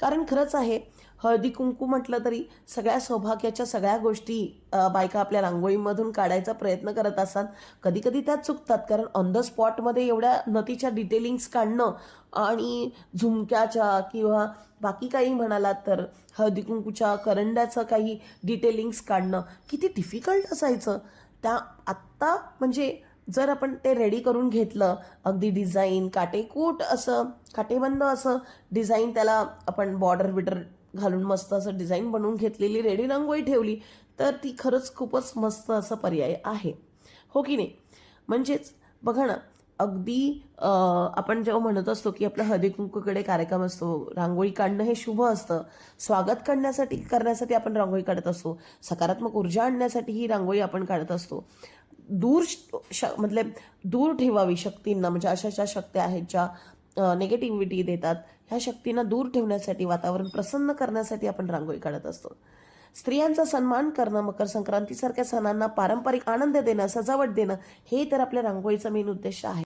कारण खरंच आहे हळदी कुंकू म्हटलं तरी सगळ्या सौभाग्याच्या सगळ्या गोष्टी बायका आपल्या रांगोळीमधून काढायचा प्रयत्न करत असतात. कधी कधी त्या चुकतात कारण ऑन द स्पॉटमध्ये एवढ्या नदीच्या डिटेलिंग्स काढणं आणि झुमक्याच्या किंवा बाकी काही म्हणालात तर हळदी कुंकूच्या करंड्याचं काही डिटेलिंग्स काढणं किती डिफिकल्ट असायचं. त्या आत्ता म्हणजे जर आपण ते रेडी करून घेतलं अगदी डिझाईन काटेकूट असं काटेबंद असं डिझाईन त्याला आपण बॉर्डर बिर्डर घालून मस्त असं डिझाईन बनवून घेतलेली रेडी रांगोळी ठेवली तर ती खरंच खूपच मस्त असं पर्याय आहे. हो की नाही? म्हणजेच बघा ना अगदी आपण जेव्हा म्हणत असतो की आपला हळदी कुंकूकडे कार्यक्रम असतो रांगोळी काढणं हे शुभ असतं स्वागत करण्यासाठी करण्यासाठी आपण रांगोळी काढत असतो सकारात्मक ऊर्जा आणण्यासाठी ही रांगोळी आपण काढत असतो. दूर श श- मतलब दूर ठेवावी शक्तींना म्हणजे अशा ज्या शक्त्या आहेत ज्या निगेटिव्हिटी देतात. ह्या शक्तींना दूर ठेवण्यासाठी वातावरण प्रसन्न करण्यासाठी आपण रांगोळी काढत असतो. स्त्रियांचा सन्मान करणं मकर संक्रांतीसारख्या सणांना पारंपरिक आनंद देणं सजावट देणं हे तर आपल्या रांगोळीचा मेन उद्देश आहे.